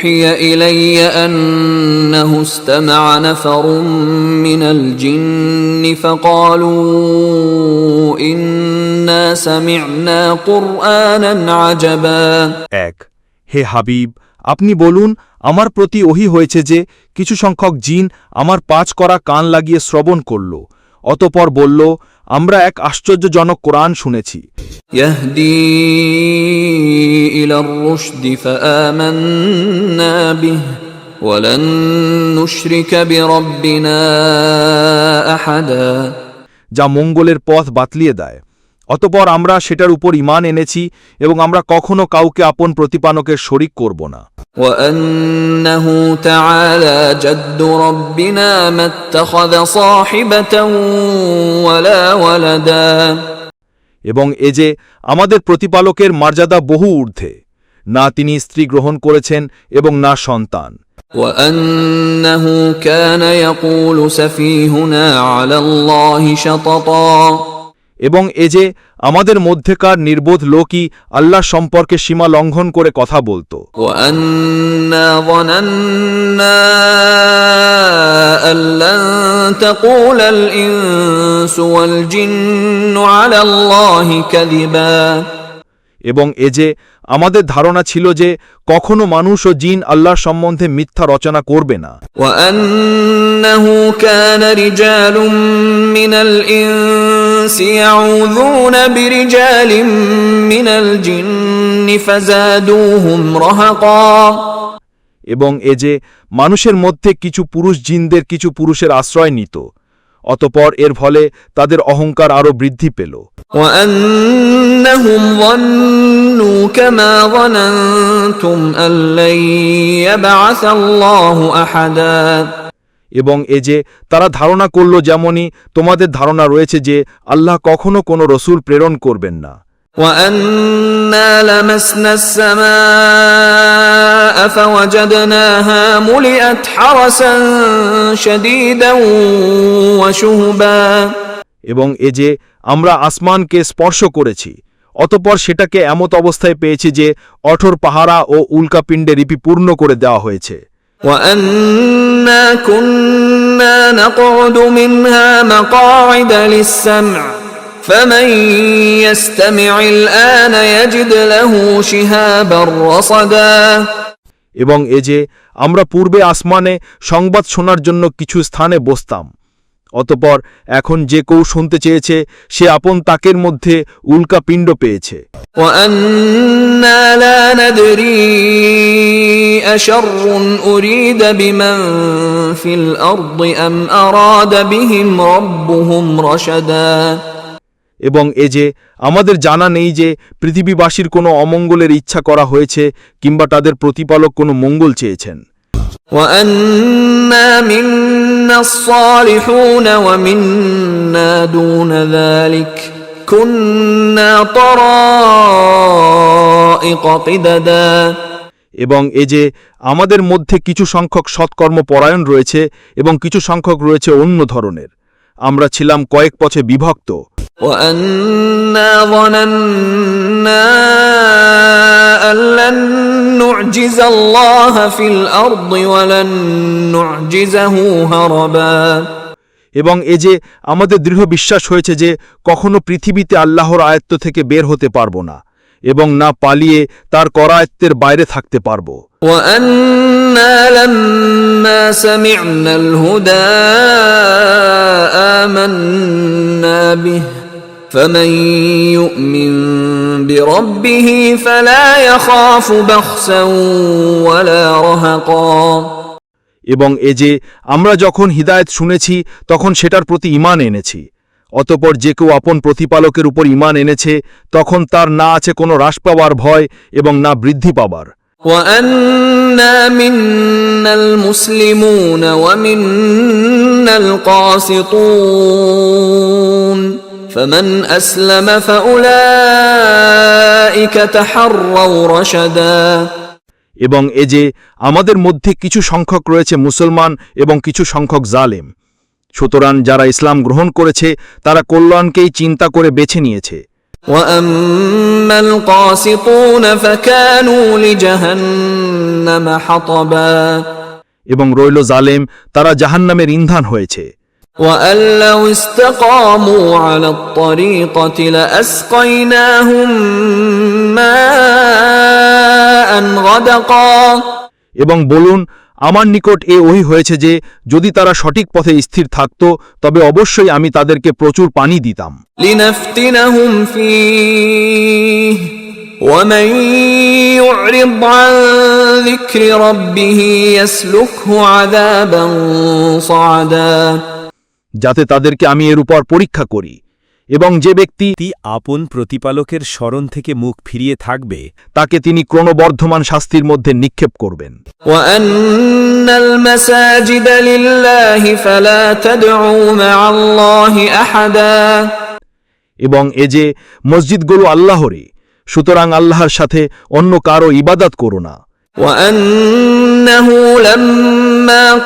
اوحي الي انه استمع نفر من الجن فقالوا انا سمعنا قرانا عجبا এক হে হাবিব আপনি বলুন আমার প্রতি ওহি হয়েছে যে কিছু সংখ্যক জিন আমার পাঁচ করা কান লাগিয়ে শ্রবণ করল অতপর বলল আমরা এক আশ্চর্যজনক কোরআন শুনেছি। যা মঙ্গলের পথ বাতলিয়ে দেয়। অতপর আমরা সেটার উপর ইমান এনেছি এবং আমরা কখনো কাউকে আপন প্রতিপানকের শরিক করব না وانه تعالى جد ربنا ما اتخذ صاحبه ولا ولدا এবং এ যে আমাদের প্রতিপালকের মর্যাদা বহু ঊর্ধ্বে না তিনি স্ত্রী গ্রহণ করেছেন এবং না সন্তান وانه كان يقول سفيهنا على الله شططا এবং এ যে আমাদের মধ্যেকার নির্বোধ লোকই আল্লাহ সম্পর্কে সীমা লঙ্ঘন করে কথা বলতো وأنا ظننا أن لن تقول الإنس والجن على الله كذبا এবং এ যে আমাদের ধারণা ছিল যে কখনো মানুষ ও জিন আল্লাহর সম্বন্ধে মিথ্যা রচনা করবে না وأنه كان رجال من الإنس يعوذون برجال من الجن فزادوهم رهقا এবং এ যে মানুষের মধ্যে কিছু পুরুষ জিনদের কিছু পুরুষের আশ্রয় নিত অতপর এর ফলে তাদের অহংকার আরও বৃদ্ধি পেল وأنهم ظنوا كما ظننتم أن لن يبعث الله أحدا এবং এ যে তারা ধারণা করল যেমনই তোমাদের ধারণা রয়েছে যে আল্লাহ কখনো কোনো রসুল প্রেরণ করবেন না وأنا لمسنا السماء فوجدناها ملئت حرسا شديدا وشهبا এবং এ যে আমরা আসমানকে স্পর্শ করেছি অতপর সেটাকে এমত অবস্থায় পেয়েছি যে অঠর পাহারা ও উল্কাপিণ্ডে লিপি পূর্ণ করে দেওয়া হয়েছে وأنا كنا نقعد منها مقاعد للسمع فمن يستمع الآن يجد له شهابا رصدا এবং এ যে আমরা পূর্বে আসমানে সংবাদ শোনার জন্য কিছু স্থানে বসতাম অতপর এখন যে কেউ শুনতে চেয়েছে সে আপন তাকের মধ্যে উল্কাপিণ্ড পেয়েছে وأنا لا ندري أشر أريد بمن في الأرض أم أراد بهم ربهم رشدا এবং এ যে আমাদের জানা নেই যে পৃথিবীবাসীর কোনো অমঙ্গলের ইচ্ছা করা হয়েছে কিংবা তাদের প্রতিপালক কোনো মঙ্গল চেয়েছেন وأنا منا الصالحون ومنا دون ذلك كنا طرائق قددا এবং এ যে আমাদের মধ্যে কিছু সংখ্যক সৎকর্ম পরায়ণ রয়েছে এবং কিছু সংখ্যক রয়েছে অন্য ধরনের। আমরা ছিলাম কয়েক পথে বিভক্ত। নুজিজাল্লাহ ফিল আরদি ওয়ালান নুজিজাহু হারাবা এবং এ যে আমাদের দৃঢ় বিশ্বাস হয়েছে যে কখনো পৃথিবীতে আল্লাহর আয়ত্ত থেকে বের হতে পারব না এবং না পালিয়ে তার করায়ত্তের বাইরে থাকতে পারব وأنا لما سمعنا الهدى آمنا به فمن يؤمن بربه فلا يخاف بخسا ولا رهقا এবং এ যে আমরা যখন হিদায়ত শুনেছি তখন সেটার প্রতি ইমান এনেছি অতপর যে কেউ আপন প্রতিপালকের উপর ইমান এনেছে তখন তার না আছে কোনো হ্রাস পাওয়ার ভয় এবং না বৃদ্ধি পাবার وأنا منا المسلمون ومنا القاسطون فمن أسلم فأولئك أولئك تحروا رشدا এবং এ যে আমাদের মধ্যে কিছু সংখ্যক রয়েছে মুসলমান এবং কিছু সংখ্যক জালেম সুতরাং যারা ইসলাম গ্রহণ করেছে তারা কল্যাণকেই চিন্তা করে বেছে নিয়েছে وأما القاسطون فكانوا لجهنم حطبا এবং রইল জালেম তারা জাহান্নামের ইন্ধন হয়েছে وأن لو استقاموا على الطريقة لأسقيناهم ماء غدقا এবং বলুন আমার নিকট এ ওহি হয়েছে যে যদি তারা সঠিক পথে স্থির থাকত তবে অবশ্যই আমি তাদেরকে প্রচুর পানি দিতাম لنفتنهم فيه ومن يعرض عن ذكر ربه يسلكه عذابا صعدا যাতে তাদেরকে আমি এর উপর পরীক্ষা করি এবং যে ব্যক্তি ব্যক্তি আপন প্রতিপালকের স্মরণ থেকে মুখ ফিরিয়ে থাকবে তাকে তিনি ক্রমবর্ধমান শাস্তির মধ্যে নিক্ষেপ করবেন وأن المساجد لله فلا تدعوا مع الله أحدا এবং এ যে মসজিদগুলো আল্লাহরই সুতরাং আল্লাহর সাথে অন্য কারো ইবাদত করো না وأنه لما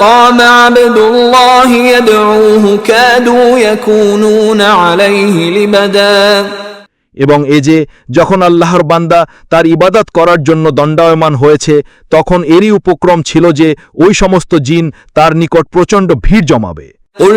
قام عبد الله يدعوه كادوا يكونون عليه لبدا এবং এ যে যখন আল্লাহর বান্দা তার ইবাদত করার জন্য দণ্ডায়মান হয়েছে তখন এরই উপক্রম ছিল যে ওই সমস্ত জিন তার নিকট প্রচণ্ড ভিড় জমাবে قل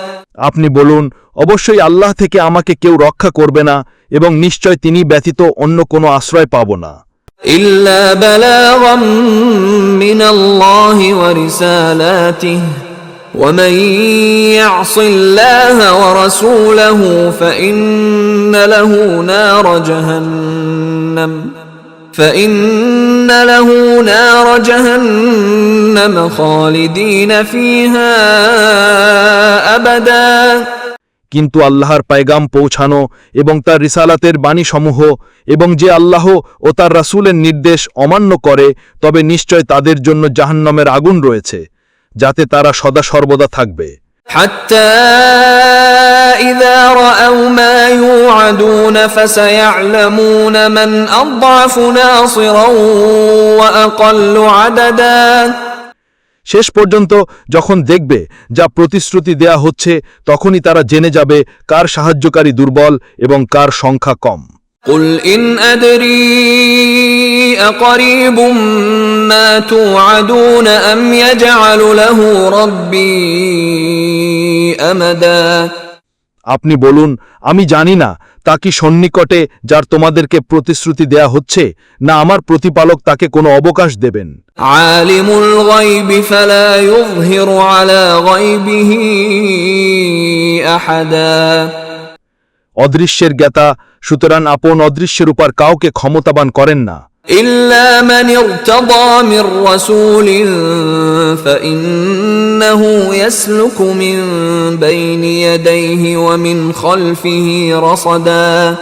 আপনি বলুন অবশ্যই আল্লাহ থেকে আমাকে কেউ রক্ষা করবে না এবং নিশ্চয় তিনি ব্যতীত অন্য কোনো আশ্রয় পাব না إلا بلاغا من الله ورسالاته ومن يعص الله ورسوله فإن له نار جهنم فإن له نار جهنم خالدين فيها أبدا কিন্তু আল্লাহর পায়গাম পৌঁছানো এবং তার রিসালাতের বাণীসমূহ এবং যে আল্লাহ ও তার রাসূলের নির্দেশ অমান্য করে তবে নিশ্চয় তাদের জন্য জাহান্নামের আগুন রয়েছে যাতে তারা সদা সর্বদা থাকবে শেষ পর্যন্ত যখন দেখবে যা প্রতিশ্রুতি দেয়া হচ্ছে, তখনই তারা জেনে যাবে কার সাহায্যকারী দুর্বল এবং কার সংখ্যা কম। قل إن أدري أقريب ما توعدون أم يجعل له ربي أمدا আপনি বলুন আমি জানি না তা কি সন্নিকটে যার তোমাদেরকে প্রতিশ্রুতি দেয়া হচ্ছে না আমার প্রতিপালক তাকে কোনো অবকাশ দেবেন عالم الغيب فلا يظهر على غيبه أحدا অদৃশ্যের জ্ঞাতা সুতরাং আপন অদৃশ্যের উপর কাউকে ক্ষমতাবান করেন না إلا من ارتضى من رسول فإنه يسلك من بين يديه ومن خلفه رصدا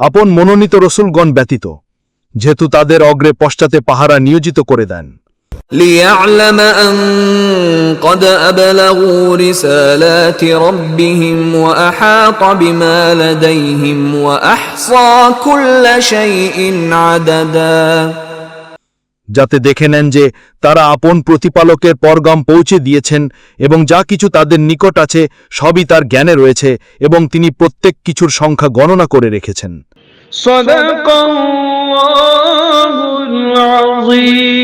আপন মনোনীত রসুলগণ ব্যতীত যেহেতু তাদের অগ্রে পশ্চাতে পাহারা নিয়োজিত করে দেন ليعلم أن قد أبلغوا رسالات ربهم وأحاط بما لديهم وأحصى كل شيء عددا যাতে দেখে নেন যে তারা আপন প্রতিপালকের পরগাম পৌঁছে দিয়েছেন এবং যা কিছু তাদের নিকট আছে সবই তার জ্ঞানে রয়েছে এবং তিনি প্রত্যেক কিছুর সংখ্যা গণনা করে রেখেছেন صدق الله العظيم